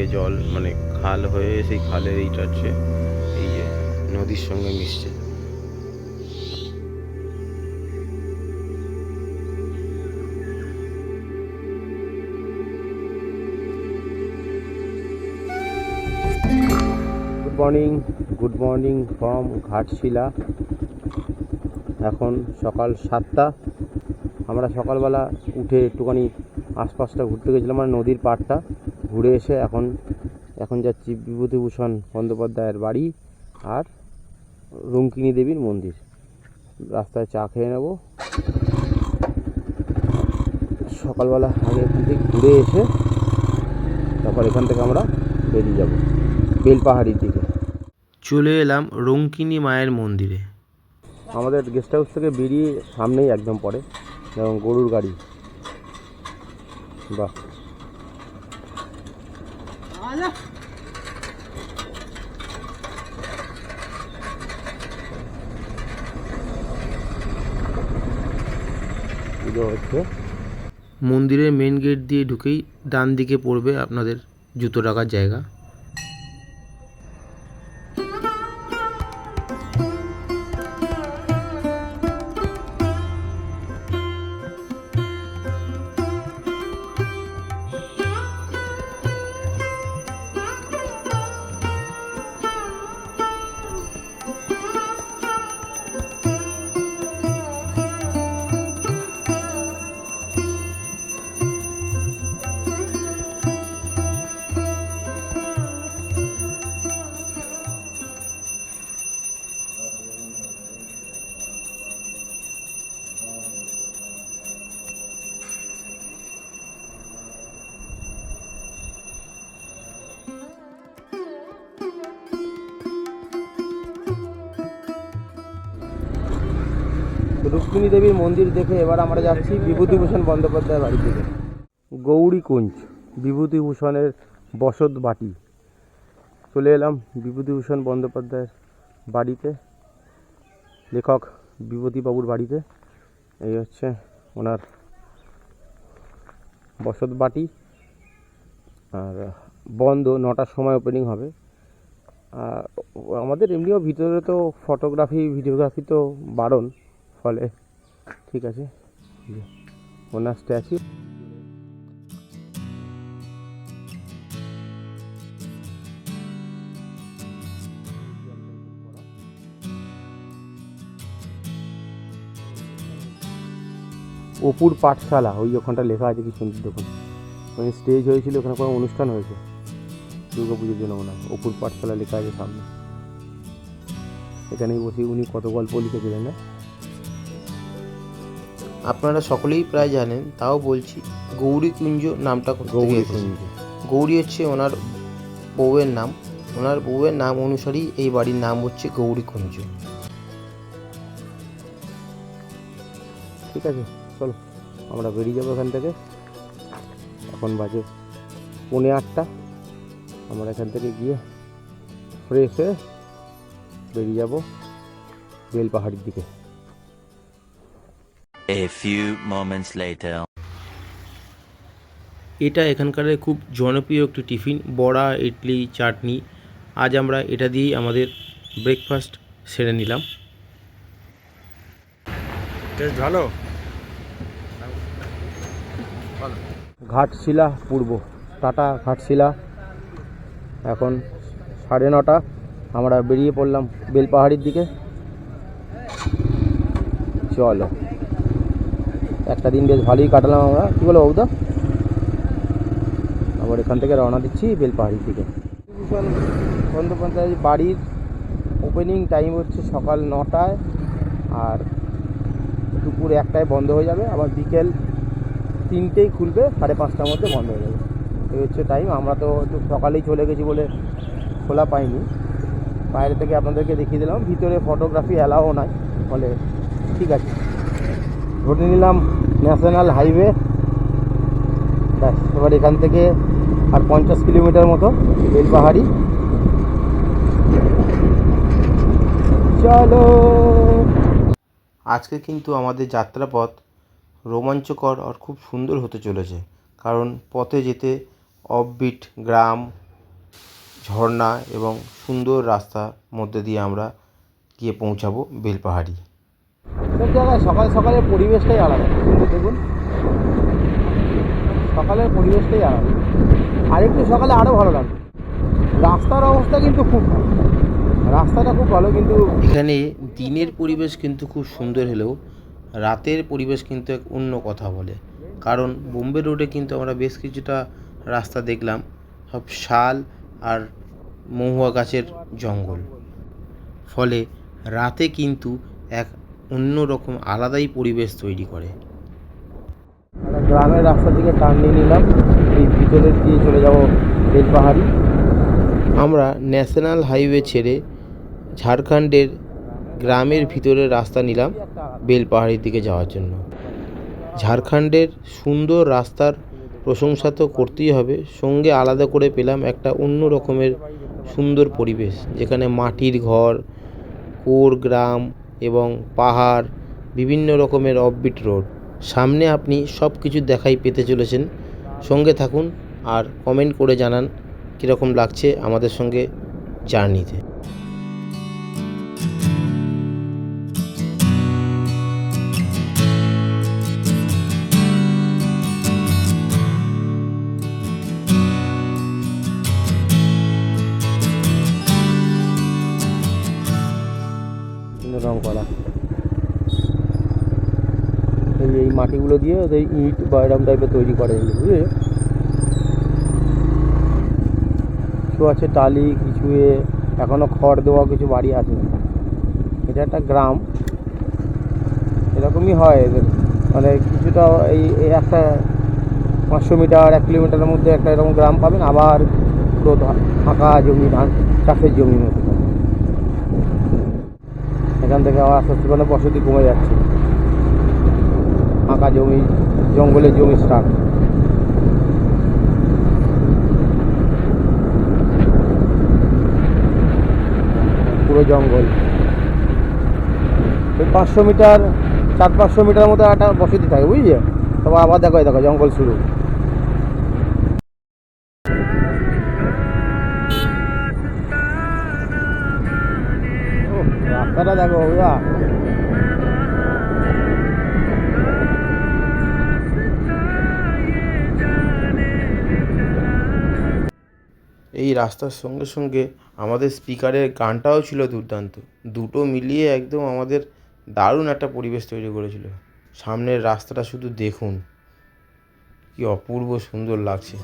থেকে জল মানে খাল হয়ে সেই খালের এইটা হচ্ছে এই যে নদীর সঙ্গে মিশছে। Good morning good morning from Ghatshila এখন সকাল সাতটা। আমরা সকালবেলা উঠে একটুখানি আশপাশটা ঘুরতে গেছিলাম মানে নদীর পাড়টা। ঘুরে এসে এখন এখন যাচ্ছি বিভূতিভূষণ বন্দ্যোপাধ্যায়ের বাড়ি আর রঙ্কিনী দেবীর মন্দির। রাস্তায় চা খেয়ে নেব। সকালবেলা আগে এখান থেকে ঘুরে এসে তারপর এখান থেকে আমরা বেরিয়ে যাব বেলপাহাড়ির দিকে। চলে এলাম রঙ্কিনী মায়ের মন্দিরে। আমাদের গেস্ট হাউস থেকে বেরিয়ে সামনেই একদম পড়ে এবং গরুর গাড়ি। বাহ। হচ্ছে মন্দিরের মেন গেট দিয়ে ঢুকেই ডান দিকে পড়বে আপনাদের জুতো রাখার জায়গা। রুক্মিণী দেবীর মন্দির দেখে এবার আমরা যাচ্ছি বিভূতিভূষণ বন্দ্যোপাধ্যায়ের বাড়ি থেকে। গৌরীকুঞ্জ, বিভূতিভূষণের বসত বাটি। চলে এলাম বিভূতিভূষণ বন্দ্যোপাধ্যায়ের বাড়িতে। লেখক বিভূতিবাবুর বাড়িতে। এই হচ্ছে ওনার বসত বাটি। আর বন্ধ, নটার সময় ওপেনিং হবে। আর আমাদের এমনিও ভিতরে তো ফটোগ্রাফি ভিডিওগ্রাফি তো বারণ। ফলে। ঠিক আছে? ওনার স্ট্যাচু অপুর পাঠশালা, ওই ওখানটা লেখা আছে কি সুন্দর দেখুন ওখানে স্টেজ হয়েছিল, ওখানে কোনো অনুষ্ঠান হয়েছে। দুর্গা পুজোর জন্য ওনার অপুর পাঠশালা লেখা আছে সামনে। এখানেই বসে উনি কত গল্প লিখেছিলেন না? আপনারা সকলেই প্রায় জানেন তাও বলছি গৌরীকুঞ্জ নামটা কোথা গৌরী? কুঞ্জ। গৌরী হচ্ছে ওনার বউয়ের নাম। ওনার বউয়ের নাম অনুসারেই এই বাড়ির নাম হচ্ছে গৌরী গৌরীকুঞ্জ ঠিক আছে চলো আমরা বেরিয়ে যাব এখান থেকে। এখন বাজে পৌনে আটটা। আমরা এখান থেকে গিয়ে ফ্রেশ হয়ে বেরিয়ে যাব বেলপাহাড়ির দিকে। A few moments later. এটা এখানকার খুব জনপ্রিয় একটি টিফিন বড়া ইডলি চাটনি। আজ আমরা এটা দিয়েই আমাদের ব্রেকফাস্ট সেরে নিলাম। টেস্ট ভালো। ঘাটশিলা পূর্ব টাটা ঘাটশিলা। এখন সাড়ে নটা আমরা বেরিয়ে পড়লাম বেলপাহাড়ির দিকে। চলো। একটা দিন বেশ ভালোই কাটালাম আমরা। কী বলো বৌদা আবার এখান থেকে রওনা দিচ্ছি বেলপাহাড়ির দিকে ভূষণ বন্দ্যোপাধ্যায় বাড়ির ওপেনিং টাইম হচ্ছে সকাল নটায় আর দুপুর একটায় বন্ধ হয়ে যাবে। আবার বিকেল তিনটেই খুলবে, সাড়ে পাঁচটার মধ্যে বন্ধ হয়ে যাবে। এই হচ্ছে টাইম আমরা তো একটু সকালেই চলে গেছি বলে খোলা পাইনি। বাইরে থেকে আপনাদেরকে দেখিয়ে দিলাম। ভিতরে ফটোগ্রাফি অ্যালাও নাই। ফলে ঠিক আছে। ধরে নিলাম ন্যাশনাল হাইওয়ে। ব্যাস, এবার এখান থেকে আর পঞ্চাশ কিলোমিটার মতো বেলপাহাড়ি চলো। আজকে কিন্তু আমাদের যাত্রাপথ রোমাঞ্চকর আর খুব সুন্দর হতে চলেছে, কারণ পথে যেতে অফবিট গ্রাম, ঝর্ণা এবং সুন্দর রাস্তার মধ্যে দিয়ে আমরা গিয়ে পৌঁছাবো বেলপাহাড়ি। সব জায়গায় সকাল সকালের পরিবেশটাই আলাদা। দেখুন। সকালের পরিবেশটাই আলাদা। আর একটু সকালে আরও ভালো লাগবে। রাস্তার অবস্থা কিন্তু খুব রাস্তাটা খুব ভালো, কিন্তু এখানে দিনের পরিবেশ কিন্তু খুব সুন্দর হলেও রাতের পরিবেশ কিন্তু এক অন্য কথা বলে। কারণ বোম্বে রোডে কিন্তু আমরা বেশ কিছুটা রাস্তা দেখলাম। সব শাল আর মহুয়া গাছের জঙ্গল। ফলে রাতে কিন্তু এক অন্যরকম আলাদাই পরিবেশ তৈরি করে। গ্রামের রাস্তা থেকে টার্ন নিলাম এই ভিতরের দিয়ে চলে যাব বেলপাহাড়ি। আমরা ন্যাশনাল হাইওয়ে ছেড়ে ঝাড়খণ্ডের গ্রামের ভিতরের রাস্তা নিলাম বেলপাহাড়ির দিকে যাওয়ার জন্য। ঝাড়খণ্ডের সুন্দর রাস্তার প্রশংসা তো করতেই হবে সঙ্গে আলাদা করে পেলাম একটা অন্য রকমের সুন্দর পরিবেশ যেখানে মাটির ঘর কোর গ্রাম এবং পাহাড়, বিভিন্ন রকমের অফবিট রোড সামনে আপনি সব কিছু দেখাই পেতে চলেছেন। সঙ্গে থাকুন আর কমেন্ট করে জানান কীরকম লাগছে আমাদের সঙ্গে জার্নিতে এই মাটিগুলো দিয়ে ওদের ইট বা এরকম টাইপের তৈরি করে এগুলো, বুঝলে? কিছু আছে টালি, কিছু এ এখনও খড় দেওয়া কিছু বাড়ি আছে। এটা একটা গ্রাম। এরকমই হয় এদের। মানে কিছুটা এই একটা পাঁচশো মিটার, এক কিলোমিটারের মধ্যে একটা এরকম গ্রাম পাবেন, আবার পুরো ফাঁকা জমি, ধান, চাষের জমির মতো। এখান থেকে আবার আস্তে আস্তে বসতি কমে যাচ্ছে। ফাঁকা জমি জঙ্গলের জমি স্টার্ট পুরো জঙ্গল। ওই পাঁচশো মিটার, চার পাঁচশো মিটার মতো একটা বসতি থাকে, বুঝলি? তবে আবার দেখো দেখো, জঙ্গল শুরু। রাস্তাটা দেখো রাস্তার সঙ্গে সঙ্গে আমাদের স্পিকারের গানটাও ছিল দুর্দান্ত। দুটো মিলিয়ে একদম আমাদের দারুণ একটা পরিবেশ তৈরি করেছিল। সামনের রাস্তাটা শুধু দেখুন, কি অপূর্ব সুন্দর লাগছে।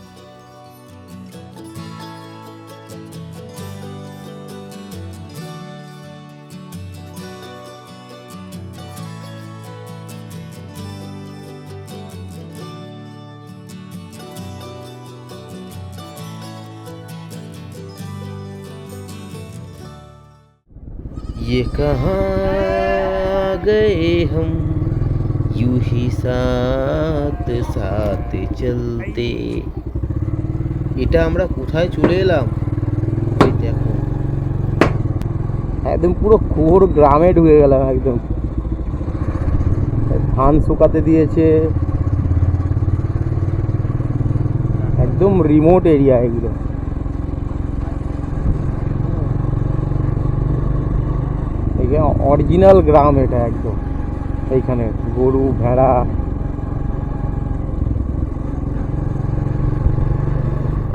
ये कहाँ गए हम यूं ही साथ साथ চলতে এটা আমরা কোথায় চলে এলাম ওই দেখো একদম পুরো ঘোর গ্রামে ঢুকে গেলাম একদম ধান শুকাতে দিয়েছে একদম রিমোট এরিয়া এগুলো অরিজিনাল গ্রাম এটা একদম। এইখানে গরু ভেড়া।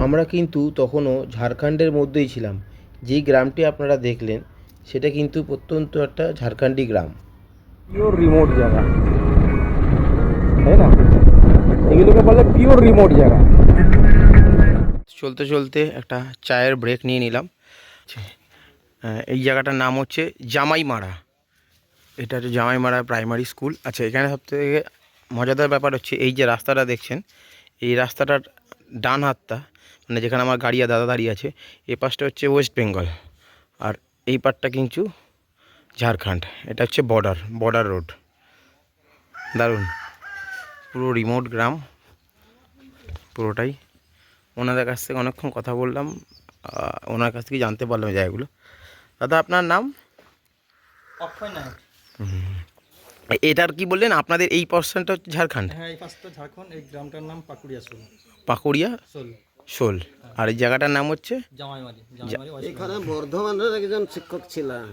আমরা কিন্তু তখনও ঝাড়খণ্ডের মধ্যেই ছিলাম। যেই গ্রামটি আপনারা দেখলেন সেটা কিন্তু প্রত্যন্ত একটা ঝাড়খণ্ডী গ্রাম। পিওর রিমোট জায়গা। তাই না? এগুলোকে বলে পিওর রিমোট জায়গা। চলতে চলতে একটা চায়ের ব্রেক নিয়ে নিলাম। এই জায়গাটার নাম হচ্ছে জামাইমারা। এটা হচ্ছে জামাইমারা প্রাইমারি স্কুল। আচ্ছা এখানে সবথেকে মজাদার ব্যাপার হচ্ছে এই যে রাস্তাটা দেখছেন, এই রাস্তাটার ডান হাতটা মানে যেখানে আমার গাড়ি আর দাদা দাঁড়িয়ে আছে এই পাশটা হচ্ছে ওয়েস্ট বেঙ্গল। আর এই পারটা কিন্তু ঝাড়খণ্ড। এটা হচ্ছে বর্ডার বর্ডার রোড। দারুণ। পুরো রিমোট গ্রাম, পুরোটাই। ওনাদের কাছ থেকে অনেকক্ষণ কথা বললাম ওনার কাছ থেকে জানতে পারলাম জায়গাগুলো। দাদা আপনার নাম? অক্ষয় নায়ক এটার কি বললেন? আপনাদের এই পার্সেন্টটা ঝাড়খণ্ড? হ্যাঁ এই পার্সেন্টটা ঝাড়খণ্ড এই গ্রামটার নাম পাকুড়িয়া সোল। পাকুড়িয়া? সোল। শোল। আর এই জায়গাটার নাম হচ্ছে? এখানে বর্ধমানের একজন শিক্ষক ছিলেন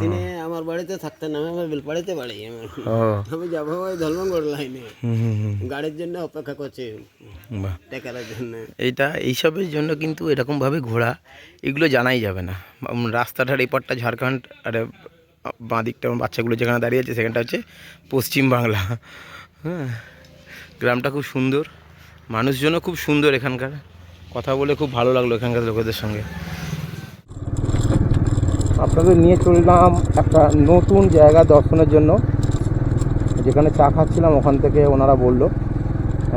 তিনি আমার বাড়িতে থাকতেন আমি আমার বেলপাড়িতে বাড়ি। আমি যাব ওই ধর্মগড় লাইনে হুম হুম হুম গাড়ির জন্য অপেক্ষা করছি বাহ। টেকারের জন্য। এইটা এইসবের জন্য কিন্তু এরকমভাবে ঘোরা এগুলো জানাই যাবে না। রাস্তাটার এপারটা ঝাড়খণ্ড আর বাঁ দিকটা আমার বাচ্চাগুলো যেখানে দাঁড়িয়ে আছে সেখানটা হচ্ছে পশ্চিম বাংলা। হ্যাঁ গ্রামটা খুব সুন্দর মানুষজনও খুব সুন্দর এখানকার। কথা বলে খুব ভালো লাগল এখানকার লোকেদের সঙ্গে। আপনাদের নিয়ে চললাম একটা নতুন জায়গা দর্শনের জন্য। যেখানে চা খাচ্ছিলাম, ওখান থেকে ওনারা বলল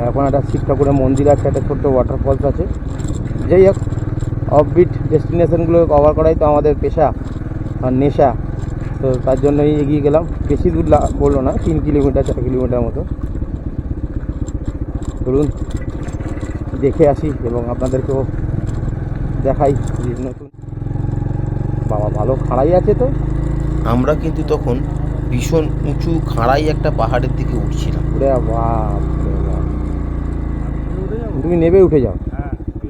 এখন একটা শিব ঠাকুরের মন্দির আছে, একটা ছোট্ট ওয়াটারফলস আছে। যাই হোক অফবিট ডেস্টিনেশনগুলো কভার করাই তো আমাদের পেশা আর নেশা। তো তার জন্যই এগিয়ে গেলাম। বেশি দূর বলল না, তিন কিলোমিটার, চার কিলোমিটার মতো। ধরুন দেখে আসি এবং আপনাদেরকেও দেখাই যে নতুন বাবা ভালো খাড়াই আছে তো। আমরা কিন্তু তখন ভীষণ উঁচু খাড়াই একটা পাহাড়ের দিকে উঠছিলাম। তুমি নেবে উঠে যাও।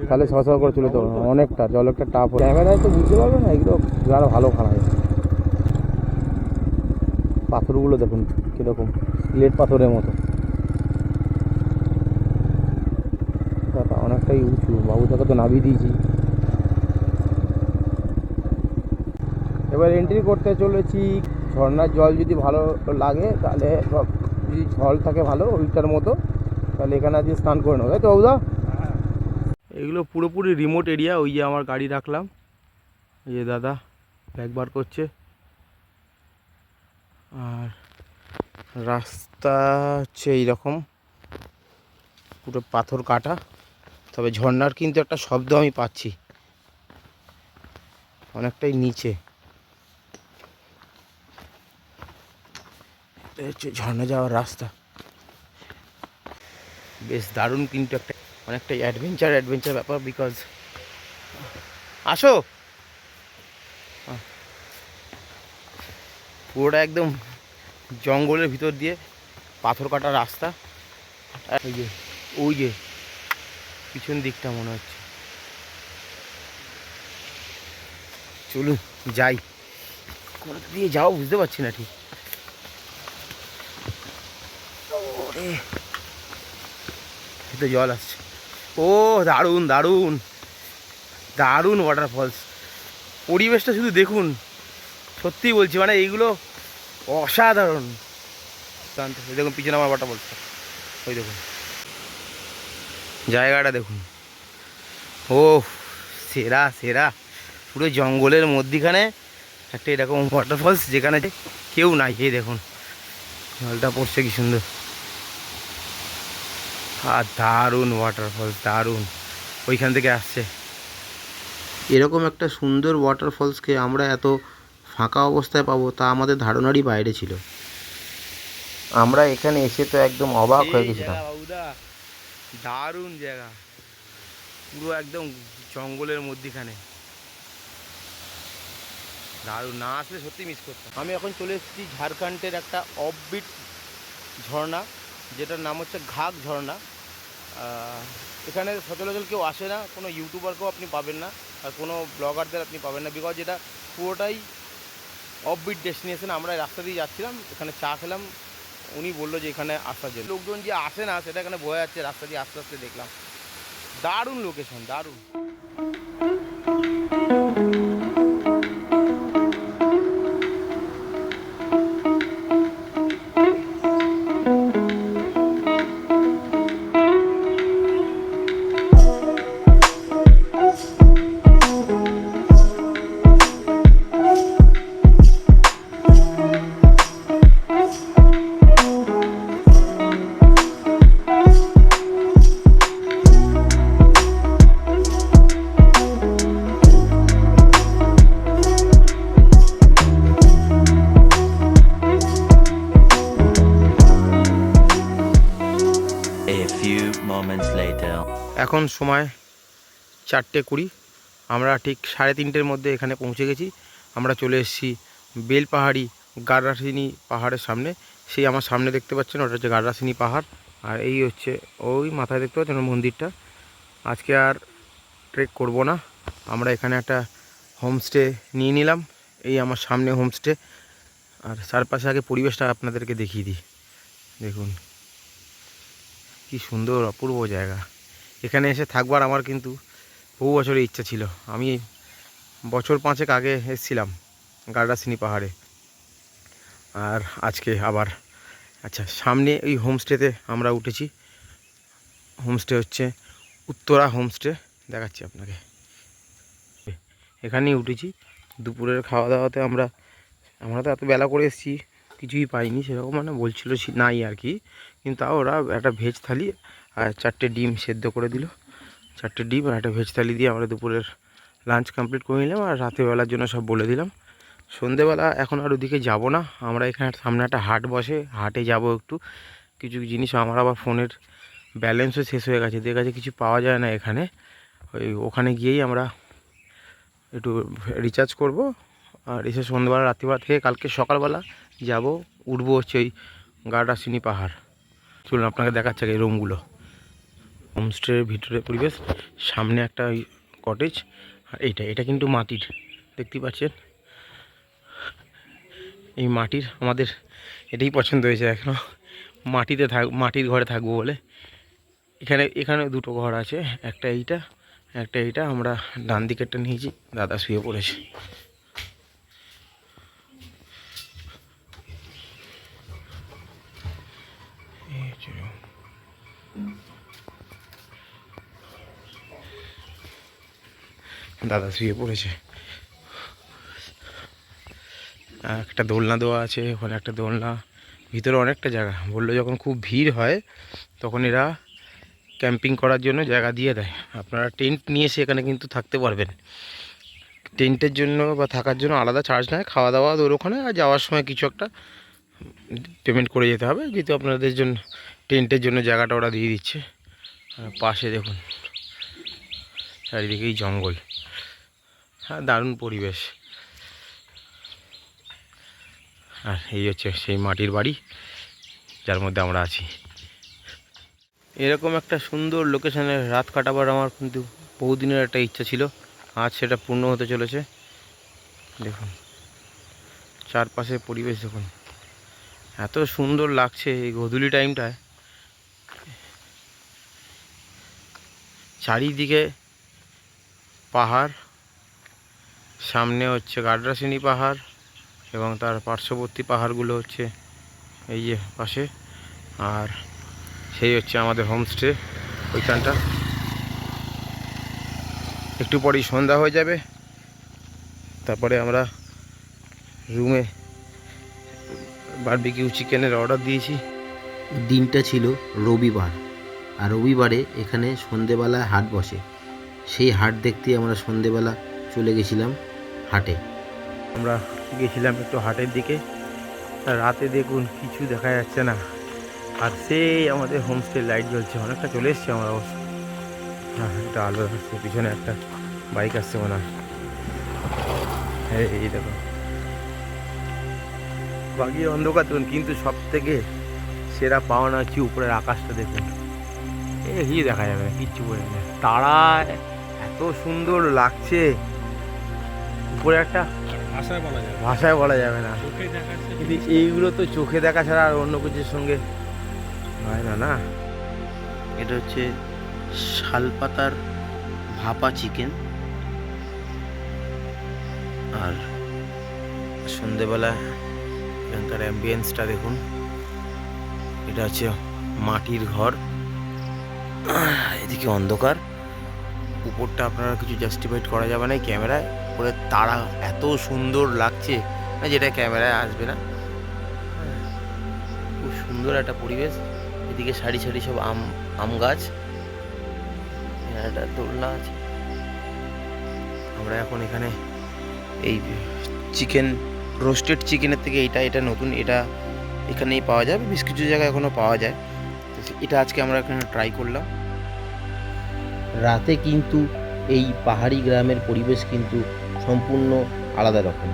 তাহলে ছ ছ করে চলে তো অনেকটা জল একটা টাপ ক্যামেরায় তো বুঝতে পারবে না এগুলো আরও ভালো খাড়াই। পাথরগুলো দেখুন কীরকম স্লেট পাথরের মতো বাবা, অনেকটাই উঁচু বাবুটাকে তো নামিয়ে দিয়েছি। এবার এন্ট্রি করতে চলেছি। ঝর্ণার জল যদি ভালো লাগে, তাহলে যদি জল থাকে ভালো, ওইটার মতো, তাহলে এখানে আজকে স্নান করে নেব। তাই তো বাবুদা? এগুলো পুরোপুরি রিমোট এরিয়া ওই যে আমার গাড়ি রাখলাম। এই যে দাদা ব্যাগ বার করছে। আর রাস্তা হচ্ছে এইরকম। পুরো পাথর কাটা। তবে ঝর্নার কিন্তু একটা শব্দ আমি পাচ্ছি। অনেকটাই নিচে। হচ্ছে ঝর্ণা যাওয়ার রাস্তা। বেশ দারুণ কিন্তু একটা, অনেকটাই অ্যাডভেঞ্চার অ্যাডভেঞ্চার ব্যাপার বিকজ আসো। পুরোটা একদম জঙ্গলের ভিতর দিয়ে পাথর কাটা রাস্তা। ওই যে ওই যে পিছন দিকটা মনে হচ্ছে। চলুন, যাই। কোথা দিয়ে যাও বুঝতে পারছি না ঠিক। এতে জল আসছে। ও, দারুণ দারুণ। দারুণ ওয়াটারফলস পরিবেশটা শুধু দেখুন। সত্যিই বলছি মানে এইগুলো অসাধারণ। দেখুন, পিছনে আমার ওয়াটারফলসটা ওই দেখুন। জায়গাটা দেখুন। ও সেরা সেরা। পুরো জঙ্গলের মধ্যিখানে একটা এরকম ওয়াটারফলস যেখানে কেউ নাই এই দেখুন। জলটা পড়ছে কি সুন্দর। আর দারুণ ওয়াটারফলস দারুণ। ওইখান থেকে আসছে। এরকম একটা সুন্দর ওয়াটারফলসকে আমরা এত ফাঁকা অবস্থায় পাবো তা আমাদের ধারণারই বাইরে ছিল। আমরা এখানে এসে তো একদম অবাক হয়ে গেছিলাম। দারুণ জায়গা। পুরো একদম জঙ্গলের মধ্যিখানে। দারুণ, না আসলে সত্যি মিস করতাম। আমি এখন চলে এসেছি ঝাড়খণ্ডের একটা অফবিট ঝর্ণা, যেটার নাম হচ্ছে ঘাগ ঝর্ণা। এখানে সচরাচর কেউ আসে না, কোনো ইউটিউবারকেও আপনি পাবেন না, আর কোনো ব্লগারদের আপনি পাবেন না বিকজ এটা পুরোটাই অফবিট ডেস্টিনেশন আমরা রাস্তা দিয়ে যাচ্ছিলাম, এখানে চা খেলাম উনি বলল যে এখানে আসার জন্য লোকজন যে আসে না, সেটা এখানে বোঝা যাচ্ছে, রাস্তা দিয়ে আস্তে আস্তে দেখলাম। দারুণ লোকেশন দারুণ। এখন সময় চারটে কুড়ি। আমরা ঠিক সাড়ে তিনটের মধ্যে এখানে পৌঁছে গেছি। আমরা চলে এসেছি বেলপাহাড়ি গাররাসিনী পাহাড়ের সামনে। সেই আমার সামনে দেখতে পাচ্ছেন, ওটা হচ্ছে গাররাসিনী পাহাড়। আর এই হচ্ছে, ওই মাথায় দেখতে পাচ্ছেন মন্দিরটা। আজকে আর ট্রেক করব না। আমরা এখানে একটা হোমস্টে নিয়ে নিলাম। এই আমার সামনে হোমস্টে আর চারপাশে আগে পরিবেশটা আপনাদেরকে দেখিয়ে দিই। দেখুন, কি সুন্দর, অপূর্ব জায়গা। এখানে এসে থাকবার আমার কিন্তু বহু বছরের ইচ্ছা ছিল। আমি বছর পাঁচেক আগে এসেছিলাম গার্ডাসিনি পাহাড়ে। আর আজকে আবার আচ্ছা সামনে এই হোমস্টেতে আমরা উঠেছি। হোমস্টে হচ্ছে উত্তরা হোমস্টে, দেখাচ্ছি আপনাকে। এখানেই উঠেছি। দুপুরের খাওয়া দাওয়াতে আমরা আমরা তো এত বেলা করে এসেছি, কিছুই পাইনি, সেরকম মানে বলছিল নাই আর কি। কিন্তু তাও ওরা একটা ভেজ থালি আর চারটে ডিম সেদ্ধ করে দিল। চারটে ডিম আর একটা ভেজ থালি দিয়ে আমরা দুপুরের লাঞ্চ কমপ্লিট করে নিলাম আর রাতের বেলার জন্য সব বলে দিলাম। সন্ধেবেলা এখন আর ওদিকে যাব না। আমরা এখানে সামনে একটা হাট বসে, হাটে যাব একটু। কিছু জিনিস আমার আবার ফোনের ব্যালেন্সও শেষ হয়ে গেছে। দিয়ে কাছে কিছু পাওয়া যায় না এখানে। ওই ওখানে গিয়েই আমরা একটু রিচার্জ করব। আর এসে সন্ধ্যেবেলা রাত্রিবেলা থেকে কালকে সকালবেলা যাব। উঠবো হচ্ছে ওই গার্ডাসিনি পাহাড়। চলুন আপনাকে দেখাচ্ছে এই রুমগুলো হোমস্টের ভিতরে পরিবেশ, সামনে একটা কটেজ আর এইটা, এটা কিন্তু মাটির, দেখতে পাচ্ছেন? এই মাটির আমাদের এটাই পছন্দ হয়েছে এখনও মাটিতে থাক, মাটির ঘরে থাকব বলে। এখানে এখানে দুটো ঘর আছে, একটা এইটা একটা এইটা, আমরা ডান দিকেরটা নিয়েছি, দাদা শুয়ে পড়েছে এই হচ্ছে room। দাদা শুয়ে পড়েছে। একটা দোলনা দেওয়া আছে, ওখানে একটা দোলনা, ভিতরে অনেকটা জায়গা। বলল যখন খুব ভিড় হয়, তখন এরা ক্যাম্পিং করার জন্য জায়গা দিয়ে দেয়। আপনারা টেন্ট নিয়ে সেখানে কিন্তু থাকতে পারবেন। টেন্টের জন্য বা থাকার জন্য আলাদা চার্জ নেয়। খাওয়া দাওয়া ওর ওখানে আর যাওয়ার সময় কিছু একটা পেমেন্ট করে যেতে হবে। যেহেতু আপনাদের জন্য, টেন্টের জন্য জায়গাটা ওরা দিয়ে দিচ্ছে। পাশে দেখুন, চারিদিকেই জঙ্গল। দারুণ পরিবেশ। আর এই হচ্ছে সেই মাটির বাড়ি, যার মধ্যে আমরা আছি। এরকম একটা সুন্দর লোকেশানে রাত কাটাবার আমার কিন্তু বহুদিনের একটা ইচ্ছা ছিল। আজ সেটা পূর্ণ হতে চলেছে। দেখুন, চারপাশে পরিবেশ দেখুন। এত সুন্দর লাগছে এই গধূলি টাইমটায় চারিদিকে পাহাড় সামনে হচ্ছে গাডরাসিনী পাহাড় এবং তার পার্শ্ববর্তী পাহাড়গুলো হচ্ছে এই যে পাশে। আর সেই হচ্ছে আমাদের হোমস্টে ওইখানটা। একটু পরেই সন্ধ্যা হয়ে যাবে। তারপরে আমরা রুমে বারবিকিউ চিকেনের অর্ডার দিয়েছি। দিনটা ছিল রবিবার। আর রবিবারে এখানে সন্ধেবেলায় হাট বসে। সেই হাট দেখতে আমরা সন্ধেবেলা চলে গেছিলাম। হাটে। আমরা গেছিলাম একটু হাটের দিকে। রাতে দেখুন কিছু দেখা যাচ্ছে না। আর সেই আমাদের হোমস্টে লাইট জ্বলছে, অনেকটা চলে এসছে আমরা অবশ্য। হ্যাঁ একটা আলো আসছে, পিছনে একটা বাইক আসছে মনে হয়। এই এই দেখো বাগিয়ে অন্ধকার, দেখুন, কিন্তু সব থেকে সেরা পাওনা হচ্ছে উপরের আকাশটা, দেখুন। এ কি দেখা যাবে না, কিচ্ছু করে না। তারা এত সুন্দর লাগছে। উপরে একটা ভাষায় বলা যাবে ভাষায় বলা যাবে না। কিন্তু এইগুলো তো চোখে দেখা ছাড়া আর অন্য কিছুর সঙ্গে হয় না না? এটা হচ্ছে শালপাতার ভাপা চিকেন। আর সন্ধেবেলা এখানকার অ্যাম্বিয়েন্সটা দেখুন। এটা হচ্ছে মাটির ঘর। এদিকে অন্ধকার। উপরটা আপনারা কিছু জাস্টিফাইড করা যাবে না ক্যামেরায় উপরে তারা এত সুন্দর লাগছে যেটা ক্যামেরায় আসবে না। খুব সুন্দর একটা পরিবেশ। এদিকে সারি সারি সব আম আম গাছ। একটা দোলনা আছে। আমরা এখন এখানে এই চিকেন, রোস্টেড চিকেনের থেকে এটা এটা নতুন, এটা এখানেই পাওয়া যায় বেশ কিছু জায়গায় এখনও পাওয়া যায়। এটা আজকে আমরা এখানে ট্রাই করলাম। রাতে কিন্তু এই পাহাড়ি গ্রামের পরিবেশ কিন্তু সম্পূর্ণ আলাদা রকম।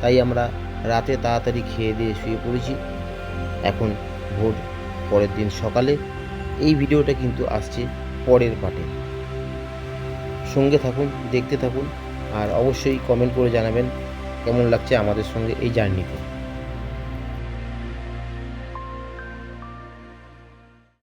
তাই আমরা রাতে তাড়াতাড়ি খেয়ে দিয়ে শুয়ে পড়েছি। এখন ভোর পরের দিন সকালে এই ভিডিওটা কিন্তু আসছে পরের পাটে। সঙ্গে থাকুন, দেখতে থাকুন, আর অবশ্যই কমেন্ট করে জানাবেন কেমন লাগছে আমাদের সঙ্গে এই জার্নিতে